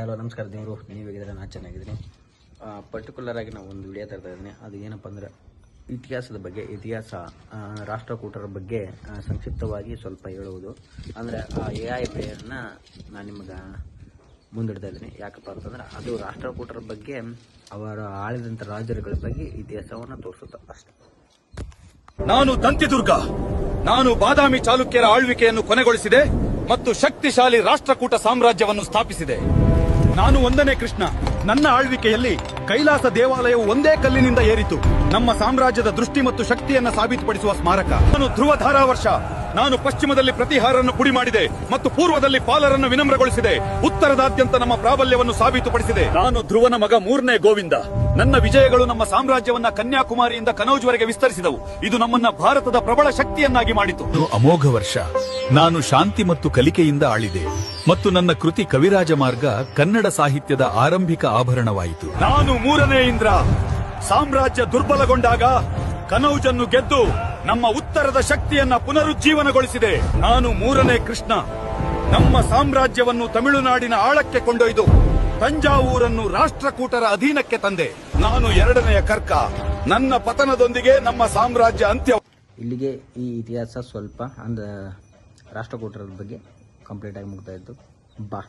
Hello ನಮಸ್ಕಾರ ದೇವರು. ನೀವು ಹೇಗಿದ್ರೆ ನಾನು ಚೆನ್ನಾಗಿದ್ದೀನಿ. ಪರ್ಟಿಕ್ಯುಲರ್ ಆಗಿ ನಾವು ಒಂದು ವಿಡಿಯೋ ತರ್ತಾ ಇದ್ದೀನಿ. ಅದು ಏನಪ್ಪ ಅಂದ್ರೆ, ಇತಿಹಾಸದ ಬಗ್ಗೆ, ಇತಿಹಾಸ ರಾಷ್ಟ್ರಕೂಟರ ಬಗ್ಗೆ ಸಂಕ್ಷಿಪ್ತವಾಗಿ ಸ್ವಲ್ಪ ಹೇಳುವುದು. ಅಂದರೆ, ಆ ಎ ಐ ಪ್ಲೇಯರ್ನ ನಾನು ನಿಮಗೆ ಮುಂದಿಡ್ತಾ ಇದ್ದೀನಿ. ಯಾಕಪ್ಪ ಅಂತಂದ್ರೆ, ಅದು ರಾಷ್ಟ್ರಕೂಟರ ಬಗ್ಗೆ, ಅವರ ಆಳಿದಂಥ ರಾಜರುಗಳ ಬಗ್ಗೆ ಇತಿಹಾಸವನ್ನು ತೋರಿಸುತ್ತೆ ಅಷ್ಟೇ. ನಾನು ದಂತಿದುರ್ಗ ನಾನು ಬಾದಾಮಿ ಚಾಲುಕ್ಯರ ಆಳ್ವಿಕೆಯನ್ನು ಕೊನೆಗೊಳಿಸಿದೆ ಮತ್ತು ಶಕ್ತಿಶಾಲಿ ರಾಷ್ಟ್ರಕೂಟ ಸಾಮ್ರಾಜ್ಯವನ್ನು ಸ್ಥಾಪಿಸಿದೆ. ನಾನು ಒಂದನೇ ಕೃಷ್ಣ. ನನ್ನ ಆಳ್ವಿಕೆಯಲ್ಲಿ ಕೈಲಾಸ ದೇವಾಲಯವು ಒಂದೇ ಕಲ್ಲಿನಿಂದ ಏರಿತು. ನಮ್ಮ ಸಾಮ್ರಾಜ್ಯದ ದೃಷ್ಟಿ ಮತ್ತು ಶಕ್ತಿಯನ್ನು ಸಾಬೀತುಪಡಿಸುವ ಸ್ಮಾರಕ. ನಾನು ಧ್ರುವ ಧಾರಾವರ್ಷ. ನಾನು ಪಶ್ಚಿಮದಲ್ಲಿ ಪ್ರತಿಹಾರನ್ನು ಪುಡಿ ಮಾಡಿದೆ ಮತ್ತು ಪೂರ್ವದಲ್ಲಿ ಪಾಲರನ್ನು ವಿನಮ್ರಗೊಳಿಸಿದೆ. ಉತ್ತರದಾದ್ಯಂತ ನಮ್ಮ ಪ್ರಾಬಲ್ಯವನ್ನು ಸಾಬೀತುಪಡಿಸಿದೆ. ನಾನು ಧ್ರುವನ ಮಗ ಮೂರನೇ ಗೋವಿಂದ. ನನ್ನ ವಿಜಯಗಳು ನಮ್ಮ ಸಾಮ್ರಾಜ್ಯವನ್ನ ಕನ್ಯಾಕುಮಾರಿಯಿಂದ ಕನೌಜ್ವರೆಗೆ ವಿಸ್ತರಿಸಿದವು. ಇದು ನಮ್ಮನ್ನ ಭಾರತದ ಪ್ರಬಲ ಶಕ್ತಿಯನ್ನಾಗಿ ಮಾಡಿತು. ಅಮೋಘ ವರ್ಷ. ನಾನು ಶಾಂತಿ ಮತ್ತು ಕಲಿಕೆಯಿಂದ ಆಳಿದೆ. ಮತ್ತು ನನ್ನ ಕೃತಿ ಕವಿರಾಜ ಮಾರ್ಗ ಕನ್ನಡ ಸಾಹಿತ್ಯದ ಆರಂಭಿಕ ಆಭರಣವಾಯಿತು. ನಾನು ಮೂರನೇ ಇಂದ್ರ. ಸಾಮ್ರಾಜ್ಯ ದುರ್ಬಲಗೊಂಡಾಗ ಕನೌಜನ್ನು ಗೆದ್ದು ನಮ್ಮ ಉತ್ತರದ ಶಕ್ತಿಯನ್ನ ಪುನರುಜ್ಜೀವನಗೊಳಿಸಿದೆ. ನಾನು ಮೂರನೇ ಕೃಷ್ಣ. ನಮ್ಮ ಸಾಮ್ರಾಜ್ಯವನ್ನು ತಮಿಳುನಾಡಿನ ಆಳಕ್ಕೆ ಕೊಂಡೊಯ್ದು ತಂಜಾವೂರನ್ನು ರಾಷ್ಟ್ರಕೂಟರ ಅಧೀನಕ್ಕೆ ತಂದೆ. ನಾನು ಎರಡನೆಯ ಕರ್ಕ. ನನ್ನ ಪತನದೊಂದಿಗೆ ನಮ್ಮ ಸಾಮ್ರಾಜ್ಯ ಅಂತ್ಯ ಇಲ್ಲಿಗೆ ಈ ಇತಿಹಾಸ ಸ್ವಲ್ಪ ಅಂದ ರಾಷ್ಟ್ರಕೂಟರ ಬಗ್ಗೆ ಕಂಪ್ಲೀಟಾಗಿ ಮುಗ್ತಾ ಇತ್ತು ಬಾ.